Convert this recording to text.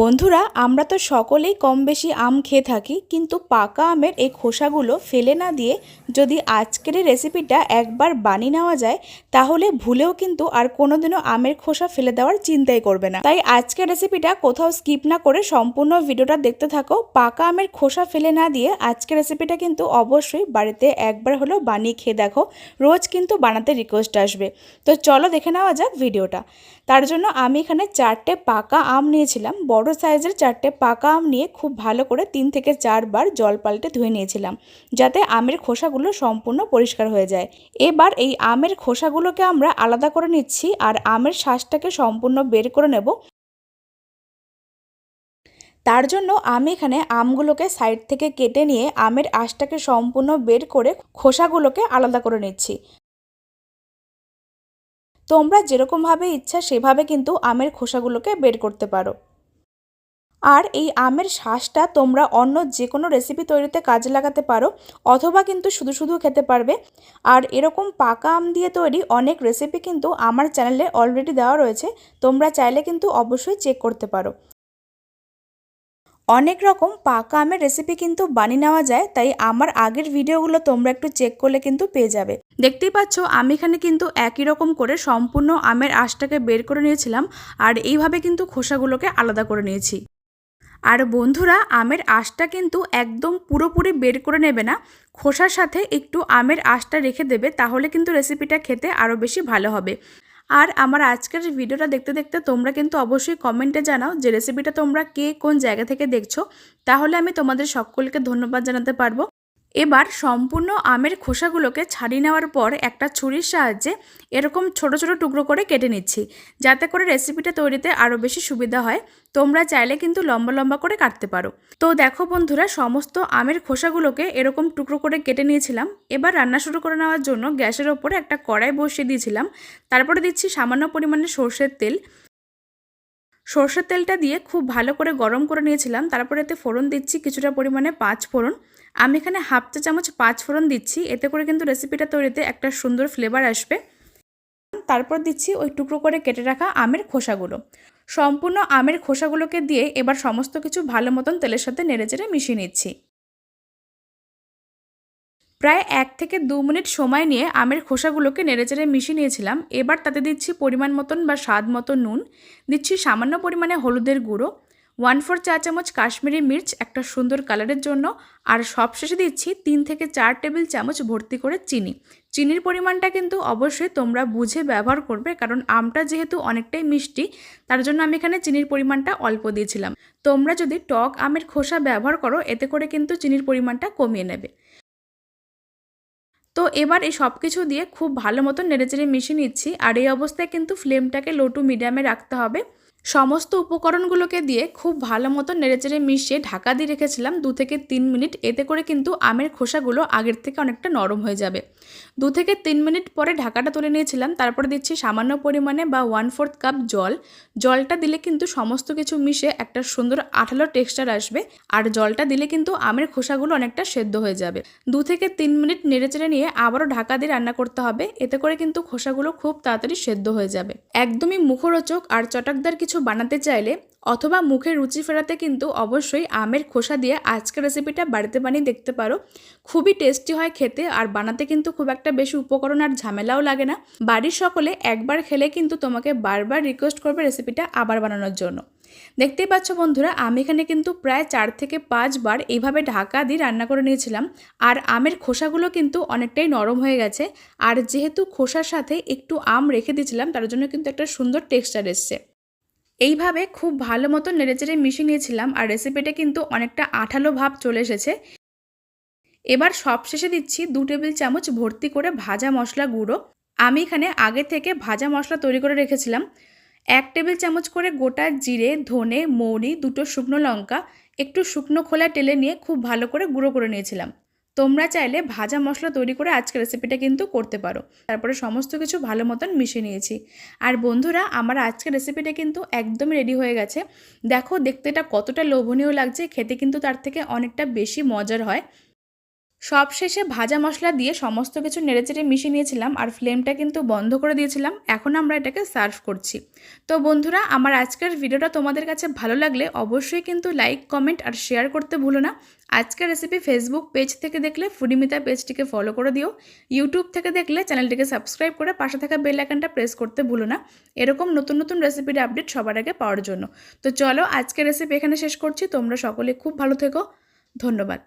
বন্ধুরা, আমরা তো সকলেই কম বেশি আম খেয়ে থাকি, কিন্তু পাকা আমের এই খোসাগুলো ফেলে না দিয়ে যদি আজকের এই রেসিপিটা একবার বানিয়ে নেওয়া যায়, তাহলে ভুলেও কিন্তু আর কোনোদিনও আমের খোসা ফেলে দেওয়ার চিন্তাই করবে না। তাই আজকের রেসিপিটা কোথাও স্কিপ না করে সম্পূর্ণ ভিডিওটা দেখতে থাকো। পাকা আমের খোসা ফেলে না দিয়ে আজকের রেসিপিটা কিন্তু অবশ্যই বাড়িতে একবার হলেও বানিয়ে খেয়ে দেখো। রোজ কিন্তু বানাতে রিকোয়েস্ট আসবে। তো চলো দেখে নেওয়া যাক ভিডিওটা তার জন্য আমি এখানে চারটে পাকা আম নিয়েছিলাম, বড় সাইজের চারটে পাকা আম নিয়ে খুব ভালো করে তিন থেকে চারবার জল পাল্টে ধুয়ে নিয়েছিলাম, যাতে আমের খোসাগুলো সম্পূর্ণ পরিষ্কার হয়ে যায়। এবার এই আমের খোসাগুলোকে আমরা আলাদা করে নিচ্ছি আর আমের শ্বাসটাকে সম্পূর্ণ বের করে নেব। তার জন্য আমি এখানে আমগুলোকে সাইড থেকে কেটে নিয়ে আমের আঁশটাকে সম্পূর্ণ বের করে খোসাগুলোকে আলাদা করে নিচ্ছি। তোমরা যেরকমভাবে ইচ্ছা সেভাবে কিন্তু আমের খোসাগুলোকে বের করতে পারো। আর এই আমের শ্বাসটা তোমরা অন্য যে কোনো রেসিপি তৈরিতে কাজে লাগাতে পারো, অথবা কিন্তু শুধু শুধু খেতে পারবে। আর এরকম পাকা আম দিয়ে তৈরি অনেক রেসিপি কিন্তু আমার চ্যানেলে অলরেডি দেওয়া রয়েছে, তোমরা চাইলে কিন্তু অবশ্যই চেক করতে পারো। অনেক রকম পাকা আমের রেসিপি কিন্তু বানিয়ে নেওয়া যায়, তাই আমার আগের ভিডিওগুলো তোমরা একটু চেক করলে কিন্তু পেয়ে যাবে। দেখতেই পাচ্ছ, আমি এখানে কিন্তু একই রকম করে সম্পূর্ণ আমের আঁশটাকে বের করে নিয়েছিলাম, আর এইভাবে কিন্তু খোসাগুলোকে আলাদা করে নিয়েছি। আর বন্ধুরা, আমের আঁশটা কিন্তু একদম পুরোপুরি বের করে নেবে না। খোসার সাথে একটু আমের আঁশটা রেখে দেবে, তাহলে কিন্তু রেসিপিটা খেতে আরও বেশি ভালো হবে। আর আমার আজকের ভিডিওটা দেখতে দেখতে তোমরা কিন্তু অবশ্যই কমেন্টে জানাও যে রেসিপিটা তোমরা কে কোন জায়গা থেকে দেখছ। তাহলে আমি তোমাদের সকলকে ধন্যবাদ জানাতে পারব। এবার সম্পূর্ণ আমের খোসাগুলোকে ছাড়িয়ে নেওয়ার পর একটা ছুরির সাহায্যে এরকম ছোট ছোট টুকরো করে কেটে নিচ্ছি। যাতে করে রেসিপিটা তৈরিতে আরও বেশি সুবিধা হয়। তোমরা চাইলে কিন্তু লম্বা লম্বা করে কাটতে পারো। তো দেখো বন্ধুরা, সমস্ত আমের খোসাগুলোকে এরকম টুকরো করে কেটে নিয়েছিলাম। এবার রান্না শুরু করে নেওয়ার জন্য গ্যাসের ওপরে একটা কড়াই বসিয়ে দিয়েছিলাম। তারপরে দিচ্ছি সামান্য পরিমাণে সর্ষের তেল। সর্ষের তেলটা দিয়ে খুব ভালো করে গরম করে নিয়েছিলাম। তারপরে এতে ফোড়ন দিচ্ছি কিছুটা পরিমাণে পাঁচ ফোড়ন। আমি এখানে হাফ চা চামচ পাঁচ ফোড়ন দিচ্ছি, এতে করে কিন্তু রেসিপিটা তৈরিতে একটা সুন্দর ফ্লেভার আসবে। তারপর দিচ্ছি ওই টুকরো করে কেটে রাখা আমের খোসাগুলো। সম্পূর্ণ আমের খোসাগুলোকে দিয়ে এবার সমস্ত কিছু ভালো মতন তেলের সাথে নেড়েচেড়ে মিশিয়ে নিচ্ছি। প্রায় এক থেকে দু মিনিট সময় নিয়ে আমের খোসাগুলোকে নেড়েচেড়ে মিশিয়ে নিয়েছিলাম। এবার তাতে দিচ্ছি পরিমাণ মতন বা স্বাদ মতো নুন। দিচ্ছি সামান্য পরিমাণে হলুদের গুঁড়ো। ওয়ান ফোর চা চামচ কাশ্মীরি মির্চ একটা সুন্দর কালারের জন্য, আর সবশেষে দিচ্ছি তিন থেকে চার টেবিল চামচ ভর্তি করে চিনি। চিনির পরিমাণটা কিন্তু অবশ্যই তোমরা বুঝে ব্যবহার করবে, কারণ আমটা যেহেতু অনেকটাই মিষ্টি, তার জন্য আমি এখানে চিনির পরিমাণটা অল্প দিয়েছিলাম। তোমরা যদি টক আমের খোসা ব্যবহার করো, এতে করে কিন্তু চিনির পরিমাণটা কমিয়ে নেবে। তো এবার এই সব কিছু দিয়ে খুব ভালো মতো নেড়েচেড়ে মিশিয়ে নিচ্ছি, আর এই অবস্থায় কিন্তু ফ্লেমটাকে লো টু মিডিয়ামে রাখতে হবে। সমস্ত উপকরণগুলোকে দিয়ে খুব ভালো মতো নেড়েচেড়ে মিশিয়ে ঢাকা দিয়ে রেখেছিলাম দু থেকে তিন মিনিট। এতে করে কিন্তু আমের খোসাগুলো আগের থেকে অনেকটা নরম হয়ে যাবে। দু থেকে তিন মিনিট পরে ঢাকাটা তুলে নিয়েছিলাম। তারপরে দিচ্ছি সামান্য পরিমাণে বা ওয়ান ফোর্থ কাপ জল। জলটা দিলে কিন্তু সমস্ত কিছু মিশে একটা সুন্দর আঠালো টেক্সচার আসবে। আর জলটা দিলে কিন্তু আমের খোসাগুলো অনেকটা সেদ্ধ হয়ে যাবে। দু থেকে তিন মিনিট নেড়েচেড়ে নিয়ে আবারও ঢাকা দিয়ে রান্না করতে হবে। এতে করে কিন্তু খোসাগুলো খুব তাড়াতাড়ি সেদ্ধ হয়ে যাবে। একদমই মুখরোচক আর চটকদার কিছু বানাতে চাইলে অথবা মুখে রুচি ফেরাতে কিন্তু অবশ্যই আমের খোসা দিয়ে আজকের রেসিপিটা বাড়িতে বানিয়ে দেখতে পারো। খুবই টেস্টি হয় খেতে আর বানাতে কিন্তু খুব একটা বেশি উপকরণ আর ঝামেলাও লাগে না। বাড়ির সকলে একবার খেলে কিন্তু তোমাকে বারবার রিকোয়েস্ট করবে রেসিপিটা আবার বানানোর জন্য। দেখতেই পাচ্ছ বন্ধুরা, আমি এখানে কিন্তু প্রায় চার থেকে পাঁচবার এইভাবে ঢাকা দিয়ে রান্না করে নিয়েছিলাম। আর আমের খোসাগুলো কিন্তু অনেকটাই নরম হয়ে গেছে। আর যেহেতু খোসার সাথে একটু আম রেখে দিয়েছিলাম, তার জন্য কিন্তু একটা সুন্দর টেক্সচার এসছে। এইভাবে খুব ভালো মতো নেড়েচেড়ে মিশিয়ে নিয়েছিলাম আর রেসিপিটা কিন্তু অনেকটা আঠালো ভাব চলে এসেছে। এবার সবশেষে দিচ্ছি দু টেবিল চামচ ভর্তি করে ভাজা মশলা গুঁড়ো। আমি এখানে আগে থেকে ভাজা মশলা তৈরি করে রেখেছিলাম। এক টেবিল চামচ করে গোটা জিরে, ধনে, মৌরি, দুটো শুকনো লঙ্কা, একটু শুকনো খোলা টেলে নিয়ে খুব ভালো করে গুঁড়ো করে নিয়েছিলাম। তোমরা চাইলে ভাজা মশলা তৈরি করে আজকে রেসিপিটা কিন্তু করতে পারো। তারপরে সমস্ত কিছু ভালো মতন মিশে নিয়েছি। আর বন্ধুরা, আমার আজকের রেসিপিটা কিন্তু একদমই রেডি হয়ে গেছে। দেখো, দেখতে এটা কতটা লোভনীয় লাগছে, খেতে কিন্তু তার থেকে অনেকটা বেশি মজার হয়। সব শেষে ভাজা মশলা দিয়ে সমস্ত কিছু নেড়েচেড়ে মিশিয়ে নিয়েছিলাম আর ফ্লেমটা কিন্তু বন্ধ করে দিয়েছিলাম। এখন আমরা এটাকে সার্ভ করছি। তো বন্ধুরা, আমার আজকের ভিডিওটা তোমাদের কাছে ভালো লাগলে অবশ্যই কিন্তু লাইক, কমেন্ট আর শেয়ার করতে ভুলো না। আজকের রেসিপি ফেসবুক পেজ থেকে দেখলে ফুডিমিতা পেজটিকে ফলো করে দিও। ইউটিউব থেকে দেখলে চ্যানেলটিকে সাবস্ক্রাইব করে পাশে থাকা বেল আইকনটা প্রেস করতে ভুলো না। এরকম নতুন নতুন রেসিপির আপডেট সবার আগে পাওয়ার জন্য। তো চলো, আজকের রেসিপি এখানে শেষ করছি। তোমরা সকলে খুব ভালো থেকো। ধন্যবাদ।